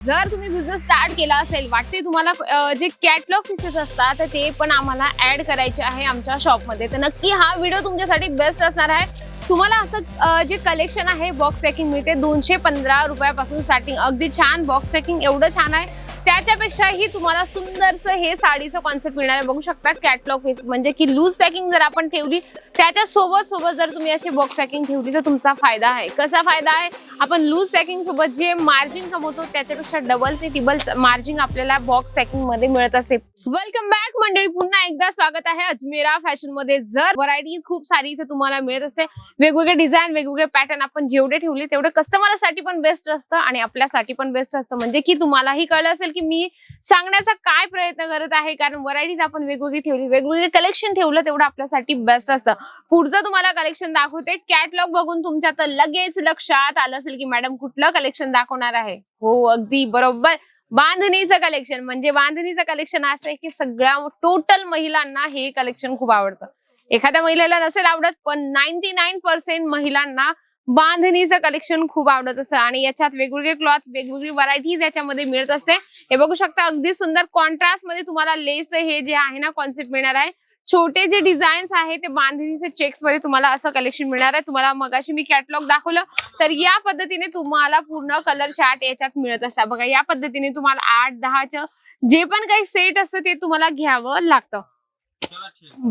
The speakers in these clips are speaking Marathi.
जर तुम्ही बिझनेस स्टार्ट केला असेल वाटते तुम्हाला जे कॅटलॉग पीसेस असतात तर ते पण आम्हाला ऍड करायचे आहे आमच्या शॉपमध्ये तर नक्की हा व्हिडिओ तुमच्यासाठी बेस्ट असणार आहे. तुम्हाला असं जे कलेक्शन आहे बॉक्स पॅकिंग मिळते. दोनशे पंधरा रुपयापासून स्टार्टिंग अगदी छान बॉक्स पॅकिंग एवढं छान आहे. त्याच्यापेक्षाही तुम्हाला सुंदरसं हे साडीचं कॉन्सेप्ट मिळणार आहे. बघू शकता कॅटलॉग पीस म्हणजे की लूज पॅकिंग जर आपण ठेवली त्याच्या सोबत सोबत जर तुम्ही अशी बॉक्स पॅकिंग ठेवली तर तुमचा फायदा आहे. कसा फायदा आहे? आपण लूज पॅकिंग सोबत जे मार्जिन कमवतो त्याच्यापेक्षा डबल ते टिबल मार्जिन आपल्याला बॉक्स पॅकिंगमध्ये मिळत असेल वेलकम बॅक मंडळी. पुन्हा एकदा स्वागत आहे अजमेरा फॅशनमध्ये. जर व्हरायटीज खूप सारी इथे तुम्हाला मिळत असते वेगवेगळे डिझाईन वेगवेगळे पॅटर्न आपण जेवढे ठेवले तेवढे कस्टमरसाठी पण बेस्ट असतं आणि आपल्यासाठी पण बेस्ट असतं. म्हणजे की तुम्हालाही कळलं असेल की मी सांगण्याचा काय प्रयत्न करत आहे कारण व्हरायटीज आपण वेगवेगळी ठेवली वेगवेगळे कलेक्शन ठेवलं तेवढं आपल्यासाठी बेस्ट असतं. पुढचं तुम्हाला कलेक्शन दाखवते. कॅटलॉग बघून तुमच्या तर लगेच लक्षात आलं असेल की मॅडम कुठलं कलेक्शन दाखवणार आहे. हो अगदी बरोबर. बांधणीचं कलेक्शन म्हणजे बांधणीचं कलेक्शन असं आहे की सगळ्या टोटल महिलांना हे कलेक्शन खूप आवडतं. एखाद्या महिलेला नसेल आवडत पण नाईन्टी नाईन पर्सेंट महिलांना बांधणीचं कलेक्शन खूप आवडत असतं. आणि याच्यात वेगवेगळे क्लॉथ वेगवेगळी व्हरायटीज याच्यामध्ये मिळत असते. हे बघू शकता अगदी सुंदर कॉन्ट्रास्टमध्ये तुम्हाला लेस हे जे आहे ना कॉन्सेप्ट मिळणार आहे. छोटे जे डिझाईन्स आहे ते बांधणीचे चेक्समध्ये तुम्हाला असं कलेक्शन मिळणार आहे. तुम्हाला मगाशी मी कॅटलॉग दाखवलं तर या पद्धतीने तुम्हाला पूर्ण कलर चार्ट याच्यात मिळत असतात. बघा या पद्धतीने तुम्हाला आठ दहाचं जे पण काही सेट असतं ते तुम्हाला घ्यावं लागतं.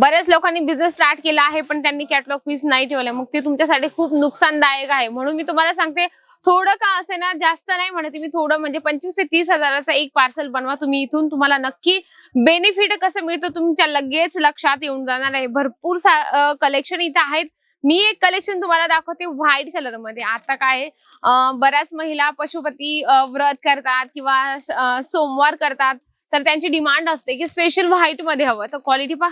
बऱ्याच लोकांनी बिझनेस स्टार्ट केला आहे पण त्यांनी कॅटलॉग पीस नाही ठेवले. मग ते तुमच्यासाठी खूप नुकसानदायक आहे. म्हणून मी तुम्हाला सांगते थोडं का असे ना जास्त नाही म्हणते मी थोडं म्हणजे पंचवीस ते तीस हजाराचा एक पार्सल बनवा. तुम्ही इथून तुम्हाला नक्की बेनिफिट कसं मिळतं तुमच्या लगेच लक्षात येऊन जाणार आहे. भरपूर कलेक्शन इथं आहेत. मी एक कलेक्शन तुम्हाला दाखवते व्हाईट कलरमध्ये. आता काय बऱ्याच महिला पशुपती व्रत करतात किंवा सोमवार करतात. तर त्यांची डिमांड असते की स्पेशल व्हाईटमध्ये हवं. तर क्वालिटी पहा.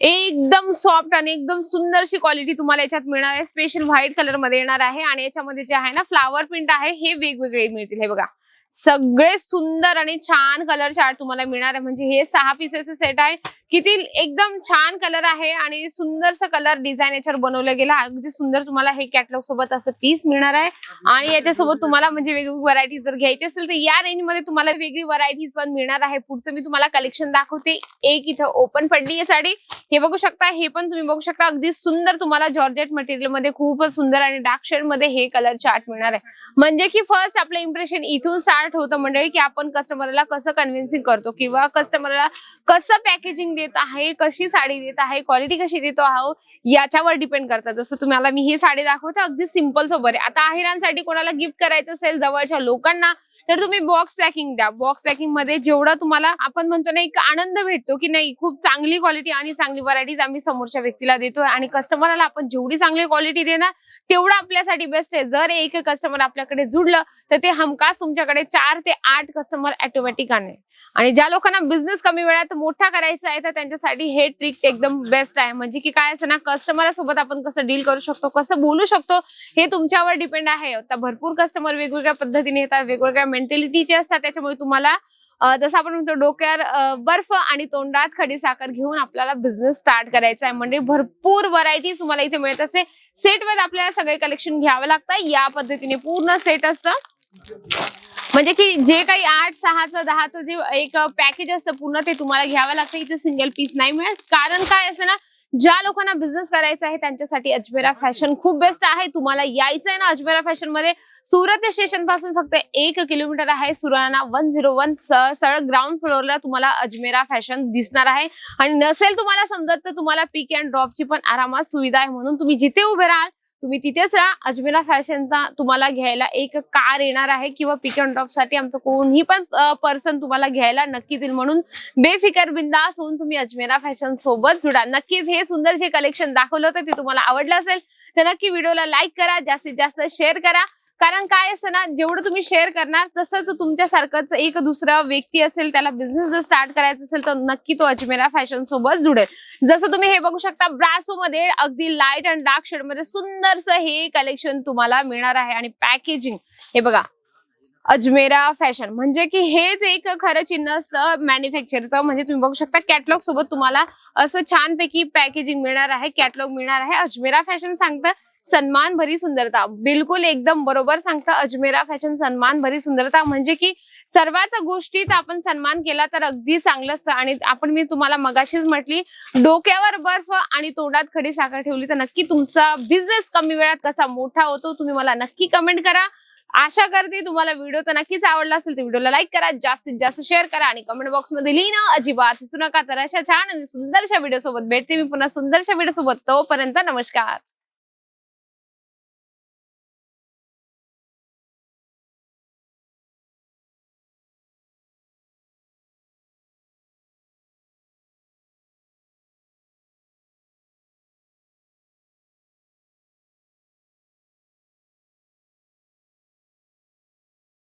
एकदम सॉफ्ट आणि एकदम सुंदरशी क्वालिटी तुम्हाला याच्यात मिळणार आहे. स्पेशल व्हाईट कलरमध्ये येणार आहे आणि याच्यामध्ये जे आहे ना फ्लावर प्रिंट आहे हे वेगवेगळे मिळतील. हे बघा. सगळे सुंदर आणि छान कलर चार्ट तुम्हाला मिळणार आहे. म्हणजे हे सहा पीसेसचे सेट आहे. किती एकदम छान कलर आहे आणि सुंदरसा कलर डिझाईन याच्यावर बनवलं गेला. अगदी सुंदर तुम्हाला हे कॅटलॉग सोबत असं पीस मिळणार आहे. आणि याच्यासोबत तुम्हाला म्हणजे वेगवेगळी व्हरायटी जर घ्यायची असेल तर या रेंजमध्ये तुम्हाला वेगळी व्हरायटीज पण मिळणार आहे. पुढचं मी तुम्हाला कलेक्शन दाखवते. एक इथं ओपन पडली आहे साडी. हे बघू शकता हे पण तुम्ही बघू शकता. अगदी सुंदर तुम्हाला जॉर्जेट मटेरियलमध्ये खूपच सुंदर आणि डार्क शेडमध्ये हे कलर चार्ट मिळणार आहे. म्हणजे की फर्स्ट आपलं इम्प्रेशन इथून स्टार्ट होतं मंडळी की आपण कस्टमरला कसं कन्व्हिन्सिंग करतो किंवा कस्टमरला कसं पॅकेजिंग देत आहे कशी साडी देत आहे क्वालिटी कशी देतो आहोत याच्यावर डिपेंड करतात. जसं तुम्हाला मी ही साडी दाखवते अगदी सिंपल सोबत आहे. आता आहेरांसाठी कोणाला गिफ्ट करायचं असेल जवळच्या लोकांना तर तुम्ही बॉक्स पॅकिंग द्या. बॉक्स पॅकिंगमध्ये जेवढं तुम्हाला आपण म्हणतो ना एक आनंद भेटतो की नाही खूप चांगली क्वालिटी आणि चांगली व्हरायटीज आम्ही समोरच्या व्यक्तीला देतोय आणि कस्टमरला आपण जेवढी चांगली क्वालिटी देणार तेवढं आपल्यासाठी बेस्ट आहे. जर एक कस्टमर आपल्याकडे जुडलं तर ते हमखास तुमच्याकडे चार ते आठ कस्टमर ऑटोमॅटिक आणेल. आणि ज्या लोकांना बिझनेस कमी वेळात मोठा करायचा आहे तर त्यांच्यासाठी हे ट्रिक एकदम बेस्ट आहे. म्हणजे की काय असं ना कस्टमर सोबत आपण कसं डील करू शकतो कसं बोलू शकतो हे तुमच्यावर डिपेंड आहे. आता भरपूर कस्टमर वेगवेगळ्या पद्धतीने येतात वेगवेगळ्या मेंटॅलिटीचे असतात त्याच्यामुळे तुम्हाला जसं आपण म्हणतो डोक्यावर बर्फ आणि तोंडात खडी साखर घेऊन आपल्याला बिझनेस स्टार्ट करायचा आहे. म्हणजे भरपूर व्हरायटी तुम्हाला इथे मिळत असते सेट वर आपल्याला सगळे कलेक्शन घ्यावं लागतं या पद्धतीने पूर्ण सेट असतं. म्हणजे की जे काही आठ सहाचं दहाचं जे एक पॅकेज असतं पूर्ण ते तुम्हाला घ्यावं लागतं. इथे सिंगल पीस नाही मिळत. कारण काय असं ना ज्या लोकांना बिझनेस करायचा आहे त्यांच्यासाठी अजमेरा फॅशन खूप बेस्ट आहे. तुम्हाला यायचं आहे ना अजमेरा फॅशनमध्ये सुरत स्टेशनपासून फक्त एक किलोमीटर आहे. सुराणा वन झिरो वन सरळ ग्राउंड फ्लोअरला तुम्हाला अजमेरा फॅशन दिसणार आहे. आणि नसेल तुम्हाला समजत तर तुम्हाला पिक अँड ड्रॉपची पण आरामात सुविधा आहे. म्हणून तुम्ही जिथे उभे राहाल तुम्ही तिथेच राहा. अजमेरा फॅशनचा तुम्हाला घ्यायला एक कार येणार आहे किंवा पिक अँड ड्रॉपसाठी आमचं कोणीही पण पर्सन तुम्हाला घ्यायला नक्कीच येईल म्हणून बेफिकर बिंदास होऊन तुम्ही अजमेरा फॅशन सोबत जुडा नक्कीच हे सुंदर जे कलेक्शन दाखवलं होतं ते तुम्हाला आवडलं असेल तर नक्की व्हिडिओला लाईक करा जास्तीत जास्त शेअर करा. कारण काय असं ना जेवढं तुम्ही शेअर करणार तसंच तुमच्यासारखंच एक दुसरा व्यक्ती असेल त्याला बिझनेस जर स्टार्ट करायचा असेल तर नक्की तो अजमेरा फॅशन सोबत जुडेल. जसं तुम्ही हे बघू शकता ब्रासो मध्ये अगदी लाइट अँड डार्क शेडमध्ये सुंदरसं हे कलेक्शन तुम्हाला मिळणार आहे. आणि पॅकेजिंग हे बघा अजमेरा फॅशन. म्हणजे की हेच एक खरं चिन्ह असतं मॅन्युफॅक्चरचं म्हणजे तुम्ही बघू शकता कॅटलॉग सोबत तुम्हाला असं छानपैकी पॅकेजिंग मिळणार आहे कॅटलॉग मिळणार आहे. अजमेरा फॅशन सांगतं सन्मान भरी सुंदरता. बिलकुल एकदम बरोबर सांगतं अजमेरा फॅशन सन्मान भरी सुंदरता. म्हणजे की सर्वात गोष्टीत आपण सन्मान केला तर अगदी चांगलं असतं. आणि आपण मी तुम्हाला मगाशीच म्हटली डोक्यावर बर्फ आणि तोंडात खडी साखर ठेवली तर नक्की तुमचा बिझनेस कमी वेळात कसा मोठा होतो तुम्ही मला नक्की कमेंट करा. आशा करते तुम्हाला व्हिडिओ तर नक्कीच आवडला असेल तर व्हिडिओला लाईक करा जास्तीत जास्त शेअर करा आणि कमेंट बॉक्समध्ये लिहिणं अजिबात विसरू नका. तर अशा छान आणि सुंदरशा व्हिडिओ सोबत भेटते मी पुन्हा सुंदरशा व्हिडिओ सोबत. तोपर्यंत नमस्कार.